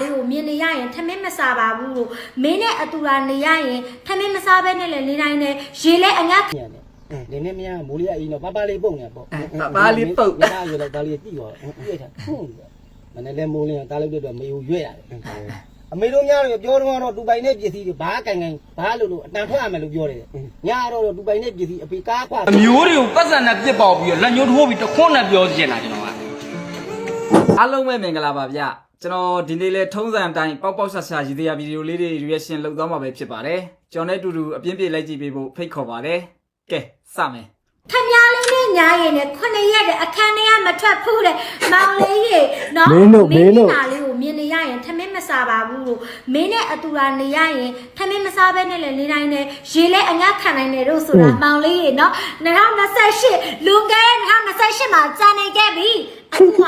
လေးကိုမြင်နေရရင်ထမင်းမစားပါဘူးလို့မင်းနဲ့အတူလာနေရရင်ထမင်းမစားဘဲနဲ့လည်းနေနိုင်တယ်ရေလဲအငတ်ညတယ်ဒီနေ့မရမိုးလေးအင်းတော့ပပလေးပုံနေပေါ့ပါလေးပုတ်ညရွယ်တော့ဒါလေးတိရောပြည့်တာဟုတ်မနေ့လဲမိုးလေးတားလို့တော့မေကိုရွက်ရတယ်အမေတို့ညတော့ပြောတော့တော့ဒူပိုင်နဲ့ပစ္စည်းတွေဘာကင်ကင်ဘာလို့လို့အတန်ထွက်ရမယ်လို့ပြောတယ်ညတော့ဒူပိုင်နဲ့ပစ္စည်းအဖေကားခွာအမျိုးတွေကိုပတ်စံနဲ့ပြစ်ပေါက်ပြီးတော့လက်ညှိုးထိုးပြီးတခွန်းနဲ့ပြောချင်တာကျွန်တော်ကအားလုံးပဲမင်္ဂလာပါဗျ ကျွန်တော်ဒီနေ့လဲထုံးစံအတိုင်းပေါက်ပေါက်ဆဆရည်သေးရဗီဒီယိုလေးတွေ reaction လုပ်သွားမှာပဲဖြစ်ပါတယ်ကျွန်တော်နဲ့အတူတူအပြင်းပြေလိုက်ကြည့်ပေးဖို့ဖိတ်ခေါ်ပါတယ်ကဲစမယ်ထမင်းလေးနဲ့ညာရင်နဲ့ခုနှစ်ရက်တဲ့အခန်းထဲကမထွက်ဘူးတဲ့မောင်လေးရေနော်မင်းတို့မင်းတို့နာလေးကိုမြင်နေရင်ထမင်းမစားပါဘူးလို့မင်းနဲ့အတူလာနေရရင်ထမင်းမစားဘဲနဲ့လည်းနေနိုင်တယ်ရေလဲအငတ်ခံနိုင်တယ်လို့ဆိုတာမောင်လေးရေနော်2028လွန်ခဲ့တဲ့2028မှာကြံနေခဲ့ပြီအခုက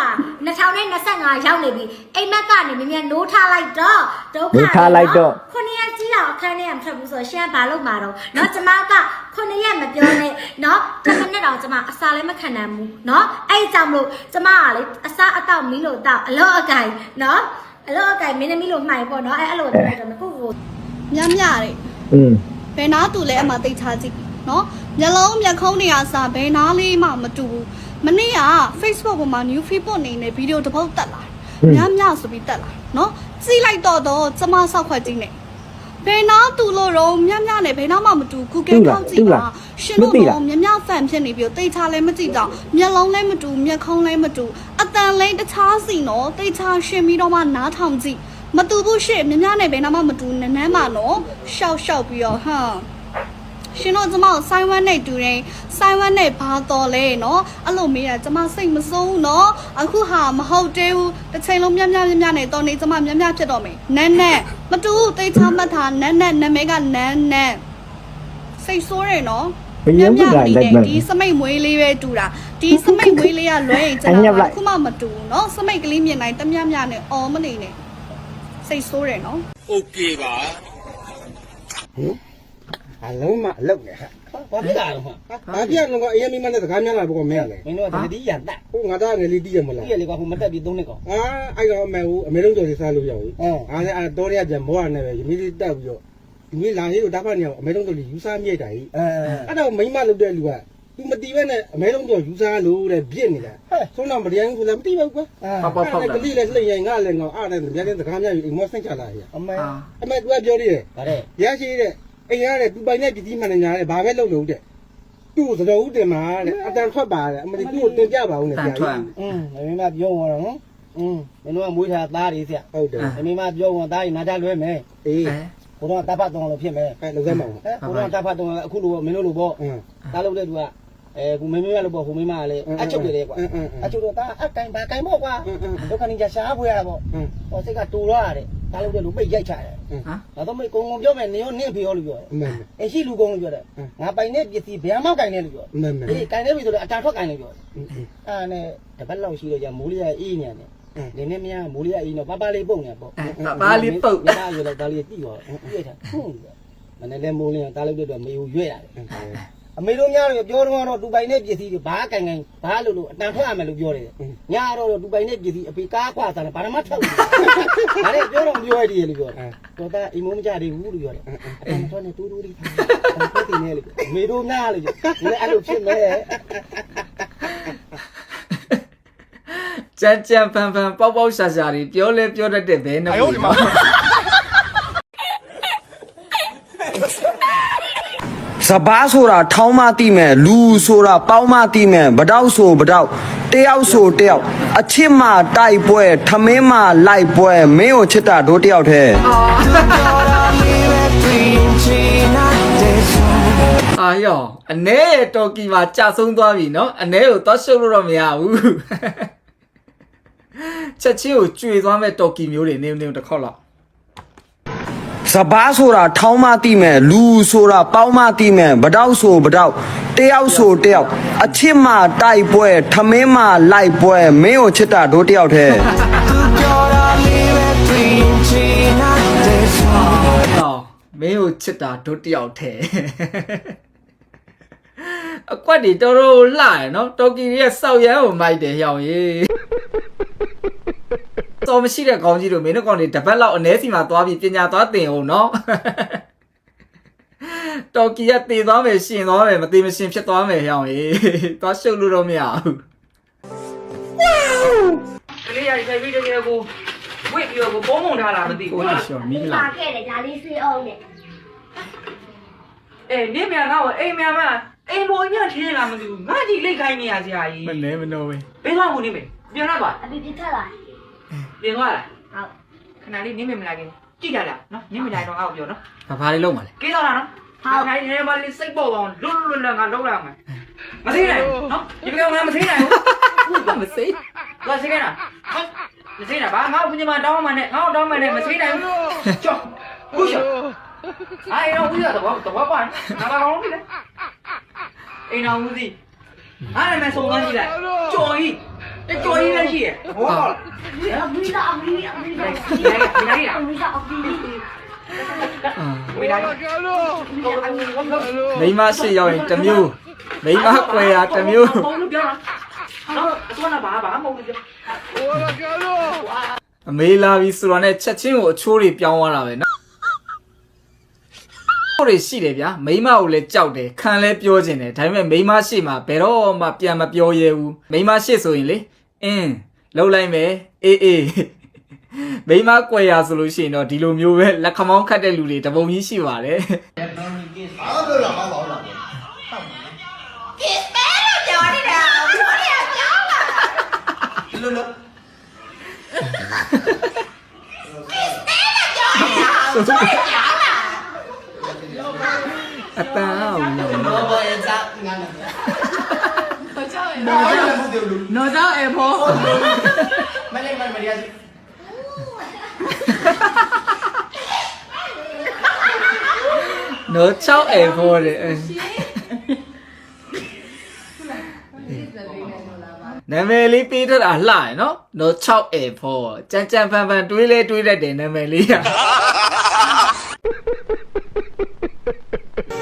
2025ရောက်နေပြီအိမ်မက်ကနေမြင်မြန်နိုးထားလိုက်တော့ဒုက္ခ နိုးထားလိုက်တော့ ခုနှစ်ရက်ကြီးတော့အခန်းထဲကမထွက်ဘူးဆိုတော့ရှင်းကဘာလုပ်မှာတော့เนาะကျမကခုနှစ်ရက်မပြောနဲ့เนาะတစ်မိနစ်တော့ကျမအစာလည်းမခံနိုင်ဘူးเนาะအဲ့ဒီကြောင့်မလို့ကျမကလေအစာအတော့မီးလို့တောက်အလော့အကင်เนาะ အလောက်အကိုင်မင်းသမီးလိုမှိုင်ပေါ့နော်အဲ့အဲ့လိုပြောတယ်မကိုကိုမြမြတယ်อืมဘယ်နာတူလဲအမှသိချကြည့်နော်မျက်လုံးမျက်ခုံးတွေကစဘယ်နာလေးမှမတူဘူးမနေ့က Facebook ပေါ်မှာ new feed ပေါ်နေတဲ့ဗီဒီယိုတစ်ပုဒ်တက်လာမြမြဆိုပြီးတက်လာနော်ကြည့်လိုက်တော့တော့ကျမဆောက်ခွက်ကြီးနေ ဘယ်နာတူလို့တော့ညံ့ညနဲ့ဘယ်နာမှမတူ Google ထောက်ကြည့်ပါရှင်တို့တော့မြမြဖန်ဖြစ်နေပြီးသိချလည်းမကြည့်တော့မျက်လုံးလည်းမတူမျက်ခုံးလည်းမတူအတန်လည်းတခြားစီနော်သိချရှင်ပြီးတော့မှနားထောင်ကြည့်မတူဘူးရှင့်မြမြနဲ့ဘယ်နာမှမတူနန်းနန်းမှနော်ရှောက်ရှောက်ပြီးတော့ဟမ် ရှင်တို့ကျမကိုဆိုင်းဝမ်းနဲ့တူတယ်ဆိုင်းဝမ်းနဲ့ဘာတော်လဲနော်အဲ့လိုမေးတာကျမစိတ်မစိုးဘူးနော်အခုဟာမဟုတ်သေးဘူးတစ်ချိန်လုံးမြမြမြမြနဲ့တော်နေကျမမြမြဖြစ်တော့မယ်နန်းနန်းမတူဘူးသိချမှတ်တာနန်းနန်းနာမည်ကနန်းနန်းစိတ်ဆိုးတယ်နော် ဘယ်ရင်ပြလိုက်လိုက်မယ် ဒီစမိတ်မွေးလေးပဲတူတာဒီစမိတ်မွေးလေးကလွဲရင်ကျ အညက်လိုက် တော့ခုမှမတူဘူးเนาะစမိတ်ကလေးမြင်တိုင်းတမြမြနဲ့အော်မနေနဲ့စိတ်ဆိုးတယ်เนาะ โอเคပါ အလုံးမအလောက်နဲ့ဟာဘာဖြစ်တာလဲဟာဘာပြလုံးကအရင်မိမနဲ့စကားများလာဘောကမင်းလေမင်းတို့ကဒီရတတ်ဟိုငါသားငယ်လေးတီးရမလားဒီလေကဟိုမတက်ပြီးသုံးနှစ်ကောင်အာအဲ့တော့အမေဟိုအမေလုံးကျော်စီစားလို့ရဘူးအင်းအားလည်းအဲ့တော့ရပြန်မောရနဲ့ပဲယမီလေးတက်ပြီးတော့ဒီနေ့လာရေးကိုတားဖတ်နေအောင်အမေလုံးကျော်လေးယူစားမြိတ်တာကြီးအဲအဲ့တော့မိမလုပ်တဲ့လူကသူမတီးပဲနဲ့အမေလုံးကျော်ယူစားလို့တဲ့ပြစ်နေတာဆုံးတော့မတရားဘူးဆိုတာမတီးပါဘူးကွာပေါက်ပေါက်ဖောက်အဲ့တာကလေးလည်းလှိမ့်ရင်ငါလည်းငေါအားလည်းပြန်တဲ့စကားများယူအိမ်မောဆန့်ချလာရအမေအာအမေသူကပြောသေးတယ်ဗါတဲ့ရရှိတဲ့ အိမ်ရတဲ့သူပိုင်တဲ့ပြည်ကြီးမှန်ညာတဲ့ဘာပဲလုပ်လို့တဲ့သူ့ကိုသတော်ဦးတင်ပါတဲ့အတန်ထွက်ပါတဲ့အမလီသူ့ကိုတင်ပြပါဦးနဲ့ တန် ကြာ ထွက် ကြီး อืมမင်းမပြောတော့နော်อืมမင်းတို့ကမွေးထားသားတွေဆရာ ဟုတ်တယ် မင်းမပြောတော့သားတွေနားကြလွဲမယ် အေး အဲ ဘုရားတပ်ဖတ်တော်လို့ဖြစ်မယ် အဲလောက်စမ်းပါဦး ဟဲ့ဘုရားတပ်ဖတ်တော်အခုလိုမင်းတို့လိုပေါ့ အင်း သားလုပ်တဲ့သူကအဲကူမင်းမင်းရလို့ပေါ့ဟိုမင်းမကလည်းအချုပ်တယ်လေကွာအချုပ်တော့သားအကင်ဘာကင်ပေါ့ကွာဒုက္ခနေကြရှားဖွေရတာပေါ့ အင်း ဟောစိတ်ကတူတော့ရတယ် သားလုပ်တဲ့လူပိတ်ရိုက်ချတယ်ဟာဒါတော့မေကုံကုံပြောမယ်နေရောနင့်ဖေရောလို့ပြောတယ်အမှန်အရှိလူကုံလို့ပြောတယ်ငါပိုင်တဲ့ပစ္စည်းဗျာမောက်ကင်နေလို့ပြောတယ်အမှန်မှန်အေးကင်နေပြီဆိုတော့အတာထွက်ကင်နေပြောတယ်အင်းအင်းအဲ့နဲ့တပတ်လောက်ရှိတော့じゃမိုးလေးရအေးနေတယ်အင်းဒီနေ့မရမိုးလေးရအေးတော့ပပလေးပုံနေပေါ့အဲပါလေးပုတ်ညတာဆိုတော့ဒါလေးတိရောပြည့်တာဟုတ်မနေ့လဲမိုးလေးတားလို့တော့မေကိုရွက်ရတယ် အမေတို့များတော့ပြောတော့တော့ဒူပိုင်တဲ့ပစ္စည်းတွေဘာကင်ကင်ဘာလို့လို့အတန်ထွက်ရမယ်လို့ပြောတယ်ညတော့ဒူပိုင်တဲ့ပစ္စည်းအပေကားခွာစားတယ်ဘာမှထွက်ဘူးဒါလည်းပြောတော့မပြောရသေးလို့ပြောတယ်တော့ဒါအိမ်မမကြသေးဘူးလို့ပြောတယ်အတန်ထွက်နေတူတူလေးထားတယ်နေလေအမေတို့များလို့လည်းအဲ့လိုဖြစ်မယ်ကြမ်းကြမ်းဖန်ဖန်ပေါက်ပေါက်ဆဆတွေပြောလဲပြောတတ်တဲ့ဘဲနဲ့ဘူးနော် စပားဆိုတာထောင်းမတိမယ်လူဆိုတာပေါင်းမတိမယ်ဗတောက်ဆိုဗတောက်တယောက်ဆိုတယောက်အချစ်မတိုက်ပွဲထမင်းမလိုက်ပွဲမင်းကိုချစ်တာတို့တယောက်တည်းအာယောအနေရဲ့တော်ကီမှာကြာဆုံးသွားပြီနော်အနေကိုသွားရှုပ်လို့တော့မရဘူးချက်ချင်းကိုကျွေသွားမဲ့တော်ကီမျိုးတွေနေနေတစ်ခေါက်လောက် စပားဆိုတာထောင်းမတိမယ်လူဆိုတာပေါင်းမတိမယ်ဗတောက်ဆိုဗတောက်တယောက်ဆိုတယောက်အချစ်မတိုက်ပွဲထမင်းမလိုက်ပွဲမင်းကိုချစ်တာတို့တယောက်တည်းဟောမင်းကိုချစ်တာတို့တယောက်ထဲအကွက်တွေတော်တော်လှရယ်နော်တော်ကီရဲ့စောက်ရမ်းကိုမိုက်တယ်ဟောင်ရေး စော်မရှိတဲ့ကောင်းကြီးတို့မင်းတို့ကောင်တွေတပတ်လောက်အ ਨੇ စီမှာသွားပြီးပညာသွားသင်အောင်နော်တော်ကီကတည်သွားမယ်ရှင်သွားမယ်မတည်မရှင်ဖြစ်သွားမယ်ဟောင်းရေသွားရှုပ်လို့တော့မရဘူးကလေးရည်ပဲပြီးတကယ်ကိုဝစ်ပြီးတော့ကိုပုံးပုံထားတာမသိကိုဘူးကြီးရှော်မီးလာခဲ့တယ်ဒါလေးစေးအောင်နဲ့အေးနင်းမြန်ငါ့ကိုအိမ်မြန်မအိမ်ပေါ်ညထင်းလာမသိဘူးငါဒီလိတ်ခိုင်းနေရစရာကြီးမနေမနိုးပဲပေးသွားမှုနေမယ်ပြန်လာပါအပြစ်ပြစ်ထက်လာ ပြင်သွားလားဟုတ်ခဏလေးနင်းမမလာခင်ကြည့်ကြလားနော်နင်းမလာတော့ငါ့ကိုပြောနော်ဘာဘာလေးလုံးပါလဲကိတော့လားနော်ဟုတ်ခိုင်းနေပါလိစိတ်ပေါ်အောင်လွတ်လွတ်လပ်ငါလောက်လာမယ်မသိနိုင်ဘူးနော်ဒီကောင်ကမသိနိုင်ဘူးဘာမစိလာစကနာမသိနိုင်ဘာငါ့ကိုညမတောင်းမှနဲ့ငါ့ကိုတောင်းမှနဲ့မသိနိုင်ဘူးကြောက်ဘူးရှောအဲ့တော့ဦးရတော့တော့ပါငါဘာကောင်းလဲအိမ်တော်ဦးစီအားရမယ်ဆုံးသွားကြည့်လိုက်ကြော်ကြီး တကြော်ကြီးလည်းရှိရဟောအမီးလာအမီးအမီးလာဒီလိုက်ဒီလိုက်အမီးလာအမီးဝေးလိုက်မိမရှိရောက်ရင်တစ်မျိုးမိမကွယ်ရတစ်မျိုးမဟုတ်လို့ပြောတာနော်အစွမ်းကဘာဘာမဟုတ်လို့ပြောအမေလာပြီဆိုတော့ねချက်ချင်းကိုအချိုးတွေပြောင်းသွားတာပဲနော်ဟိုတွေရှိတယ်ဗျာမိမကိုလည်းကြောက်တယ်ခံလည်းပြောကျင်တယ်ဒါပေမဲ့မိမရှိမှဘယ်တော့မှပြန်မပြောရဲဘူးမိမရှိဆိုရင်လေ အင်းလှုပ်လိုက်မယ်အေးအေးမိမကွယ်ရဆိုလို့ရှိရင်တော့ဒီလိုမျိုးပဲလက်ခမောင်းခတ်တဲ့လူတွေတပုံကြီးရှိပါတယ်အတန်းအောင်လို့ နော်ကြောက်အေဖို့နော်6 A4 တဲ့နာမည်လေးပေးထားတာလှရယ်နော်နော်6 A4 ကြမ်းကြမ်းဖန်ဖန်တွေးလဲတွေးတတ်တယ်နာမည်လေးอ่ะ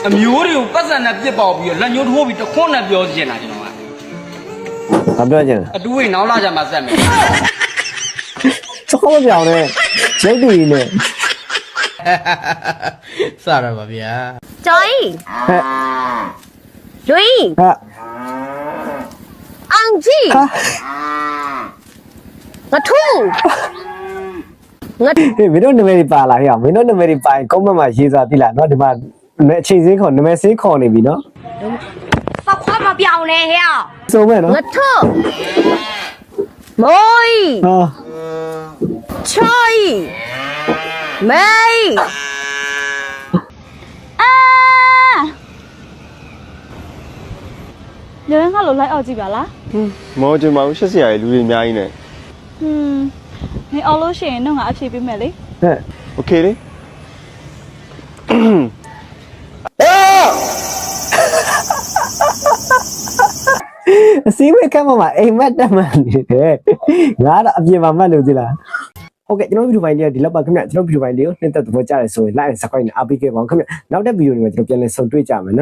အမျိုးတွေကိုပတ်စံနဲ့ပြစ်ပေါက်ပြီးတော့လက်ညှိုးထိုးပြီးတခွန်းနဲ့ပြောချင်တာကျွန်တော်က ဘာပြောချင်လဲ အတူဝင်နောက်လာကြမှာစက်မယ် စောမပြောင်းနဲ့ရုပ်တည်နဲ့ စရပါဗျာ ကျော်ကြီး ဟဲ့ ရွေး ဟာ အောင်ကြီး ဟာ ငါထူးငါ ဟေးမင်းတို့နာမည်တွေပါလာဟေ့အောင်မင်းတို့နာမည်တွေပါရင်ကွန်မန့်မှာရေးစားသိလားเนาะဒီမှာနာအချိန်စင်းခေါ်နာမည်စင်းခေါ်နေပြီเนาะ ပ ခွားမပြောင်းနဲ့ဟဲ့အောင် စုံမဲ့เนาะ ငါထူးမိုး ဟာ ချွိုင်းမေးအာ ညရင်ကလို့လိုက်အောင်ကြည့်ပါလား မောကျင်ပါဘူးရှက်စရာကြီးလူတွေအများကြီးနဲ့ ဟွန်းနေအောင်လို့ရှိရင်တော့ငါအဖြေပေးမယ်လေ ဟဲ့ โอเคလေ အစည်းဝေးကမ်းမှာအိမ်မက်တက်မှန်နေတယ်ငါတော့အပြင်မှာမှတ်လို့သိလားโอเคကျွန်တော်ဗီဒီယိုပိုင်းလေးကဒီလောက်ပါခင်ဗျကျွန်တော်ဗီဒီယိုပိုင်းလေးကိုနှိမ့်သက်သဘောကျတယ်ဆိုရင် like and subscribe နဲ့အားပေးခဲ့ပါဦးခင်ဗျနောက်တဲ့ဗီဒီယိုတွေမှာကျွန်တော်ပြန်လည်ဆုံတွေ့ကြမယ်နော်